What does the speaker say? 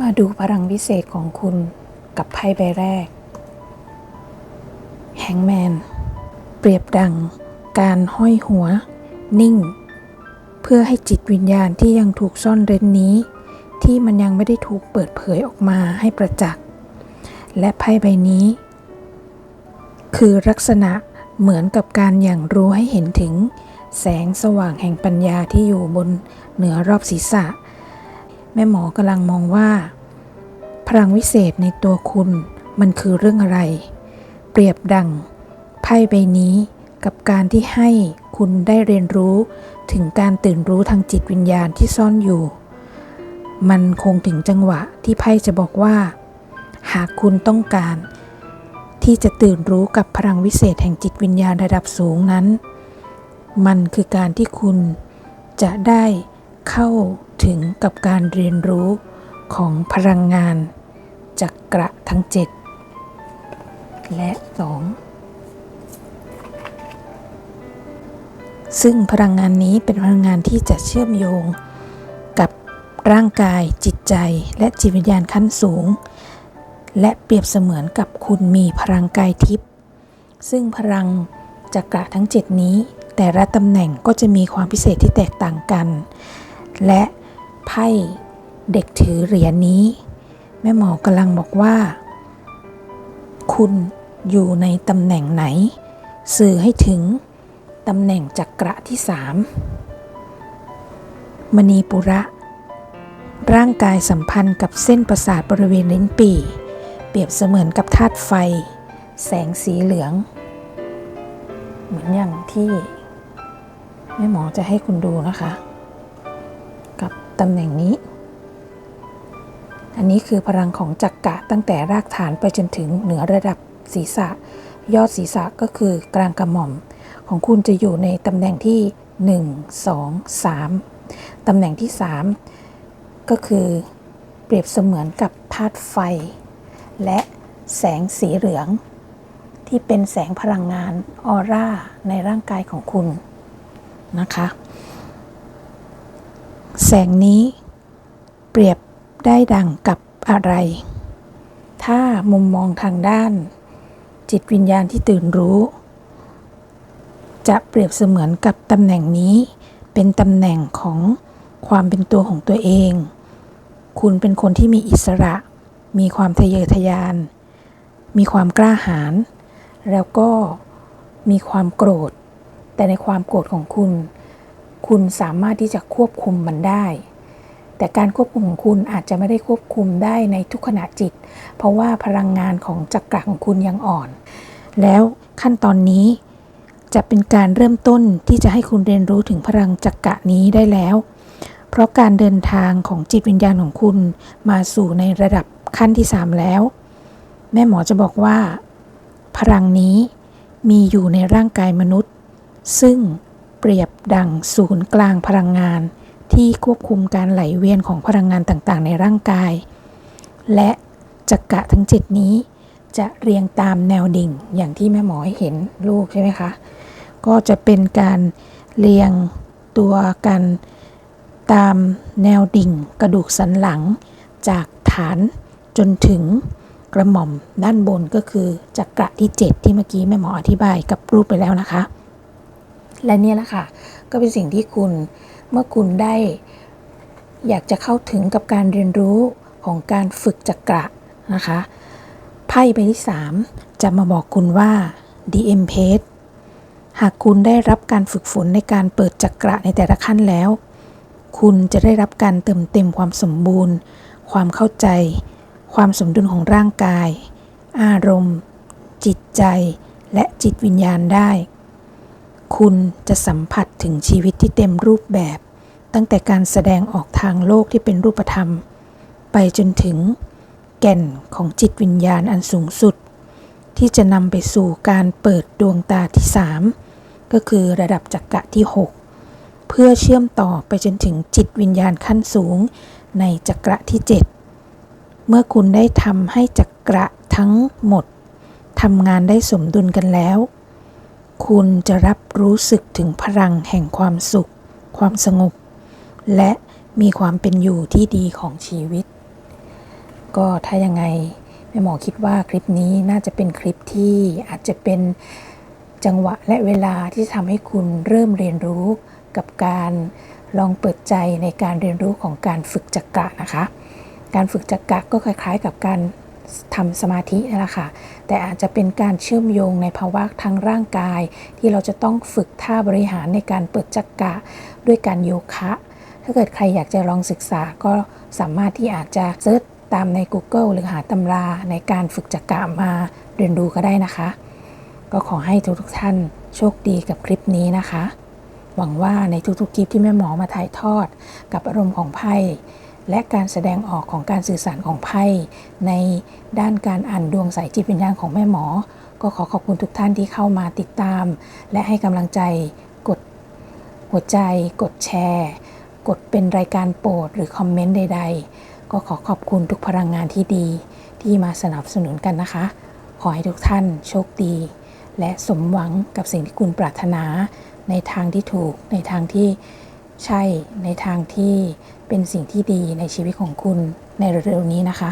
มาดูพลังวิเศษของคุณกับไพ่ใบแรก แฮงแมน เปรียบดัง การห้อยหัว นิ่ง เพื่อให้จิตวิญญาณที่ยังถูกซ่อนเร้นนี้ ที่มันยังไม่ได้ถูกเปิดเผยออกมาให้ประจักษ์ และไพ่ใบนี้ คือลักษณะเหมือนกับการอย่างรู้ให้เห็นถึง แสงสว่างแห่งปัญญาที่อยู่บนเหนือรอบศีรษะ ม่หมอกำลังมองว่า พลังวิเศษในตัวคุณมันคือเรื่องอะไร เปรียบดัง ไพ่ใบนี้กับการที่ให้คุณได้เรียนรู้ถึงการตื่นรู้ทางจิตวิญญาณที่ซ่อนอยู่ มันคงถึงจังหวะที่ไพ่จะบอกว่า หากคุณต้องการ ที่จะตื่นรู้กับพลังวิเศษแห่งจิตวิญญาณระดับสูงนั้น มันคือการที่คุณจะได้ เข้าถึงกับการเรียนรู้ของพลังงานจักระทั้ง 7 และ 2 ซึ่งพลังงานนี้เป็นพลังงานที่จะเชื่อมโยงกับร่างกายจิตใจและจิตวิญญาณขั้นสูง และเปรียบเสมือนกับคุณมีพลังกายทิพย์ซึ่งพลังจักระทั้ง 7 นี้แต่ละตำแหน่งก็จะมีความพิเศษที่แตกต่างกัน และไพ่เด็กถือเหรียญนี้ แม่หมอกำลังบอกว่า คุณอยู่ในตำแหน่งไหน สื่อให้ถึงตำแหน่งจักระที่สามมณีปุระ ร่างกายสัมพันธ์กับเส้นประสาทบริเวณลิ้นปี่เปรียบเสมือนกับธาตุไฟ แสงสีเหลือง เหมือนอย่างที่แม่หมอจะให้คุณดูนะคะ ตำแหน่งนี้ อันนี้คือพลังของจักระตั้งแต่รากฐานไปจนถึงเหนือระดับศีรษะ ยอดศีรษะก็คือกลางกระหม่อม ของคุณจะอยู่ในตำแหน่งที่ 1 2 3 ตำแหน่งที่ 3 ก็คือเปรียบเสมือนกับธาตุไฟ และแสงสีเหลือง ที่เป็นแสงพลังงานออร่าในร่างกายของคุณนะคะ แสงนี้เปรียบได้ดังกับอะไร ถ้ามุมมองทางด้าน จิตวิญญาณที่ตื่นรู้ จะเปรียบเสมือนกับตำแหน่งนี้ เป็นตำแหน่งของความเป็นตัวของตัวเอง คุณเป็นคนที่มีอิสระ มีความทะเยอทะยาน มีความกล้าหาญ แล้วก็มีความโกรธ แต่ในความโกรธของคุณ คุณสามารถที่จะควบคุมมันได้ แต่การควบคุมของคุณอาจจะไม่ได้ควบคุมได้ในทุกขณะจิต เพราะว่าพลังงานของจักระของคุณยังอ่อน แล้วขั้นตอนนี้จะเป็นการเริ่มต้นที่จะให้คุณเรียนรู้ถึงพลังจักระนี้ได้แล้ว เพราะการเดินทางของจิตวิญญาณของคุณมาสู่ในระดับขั้นที่ 3 แล้ว แม่หมอจะบอกว่า พลังนี้มีอยู่ในร่างกายมนุษย์ ซึ่ง เปรียบดังศูนย์กลางพลังงาน ที่ควบคุมการไหลเวียนของพลังงานต่างๆ ในร่างกาย และจักระทั้งเจ็ดนี้ จะเรียงตามแนวดิ่งอย่างที่แม่หมอให้เห็นลูกใช่ไหมคะ ก็จะเป็นการเรียงตัวกันตามแนวดิ่งกระดูกสันหลัง จากฐานจนถึงกระหม่อมด้านบนก็คือจักระที่ 7 ที่เมื่อกี้แม่หมออธิบายกับรูปไปแล้วนะคะ และเนี่ยแหละค่ะ ก็เป็นสิ่งที่คุณเมื่อคุณได้ อยากจะเข้าถึงกับการเรียนรู้ของการฝึกจักระนะคะไพ่ใบที่ 3 จะมาบอกคุณว่า DM Page หากคุณได้รับการฝึกฝนในการเปิดจักระในแต่ละขั้นแล้ว คุณจะได้รับการเติมเต็มความสมบูรณ์ ความเข้าใจ ความสมดุลของร่างกาย อารมณ์ จิตใจ และจิตวิญญาณได้ คุณจะสัมผัสถึงชีวิตที่เต็มรูปแบบ ตั้งแต่การแสดงออกทางโลกที่เป็นรูปธรรม ไปจนถึงแก่นของจิตวิญญาณอันสูงสุด ที่จะนำไปสู่การเปิดดวงตาที่3ก็คือระดับจักระที่ 6 เพื่อเชื่อมต่อไปจนถึงจิตวิญญาณขั้นสูงในจักระที่ 7 เมื่อคุณได้ทำให้จักระทั้งหมดทำงานได้สมดุลกันแล้ว คุณจะรับรู้สึกถึงพลังแห่งความสุข ความสงบ และมีความเป็นอยู่ที่ดีของชีวิต ก็ถ้ายังไงแม่หมอคิดว่าคลิปนี้น่าจะเป็นคลิปที่อาจจะเป็นจังหวะและเวลาที่ทำให้คุณเริ่มเรียนรู้กับการลองเปิดใจในการเรียนรู้ของการฝึกจักระนะคะ การฝึกจักระก็คล้ายๆกับการ ทำสมาธินั่แหละค่ะ แต่อาจจะเป็นการเชื่อมโยงในภาวะทางร่างกาย ที่เราจะต้องฝึกท่าบริหารในการเปิดจักระด้วยการโยคะ ถ้าเกิดใครอยากจะลองศึกษาก็สามารถที่อาจจะเซิร์ชตามใน Google หรือหาตำราในการฝึกจักระมาเรียนรู้ก็ได้นะคะ ก็ขอให้ทุกๆท่านโชคดีกับคลิปนี้นะคะ หวังว่าในทุกๆคลิปที่แม่หมอมาถ่ายทอด กับอารมณ์ของไพ่ และการแสดงออกของการสื่อสารของไพ่ในด้านการอ่านดวงสายจิตวิญญาณของแม่หมอ ก็ขอขอบคุณทุกท่านที่เข้ามาติดตาม และให้กำลังใจกดหัวใจ กดแชร์ กดเป็นรายการโปรดหรือคอมเมนต์ใด ๆ ก็ขอขอบคุณทุกพลังงานที่ดี ที่มาสนับสนุนกันนะคะ ขอให้ทุกท่านโชคดี และสมหวังกับสิ่งที่คุณปรารถนา ในทางที่ถูกในทางที่ใช่ในทางที่ เป็นสิ่งที่ดีในชีวิตของคุณในเร็วๆนี้นะคะ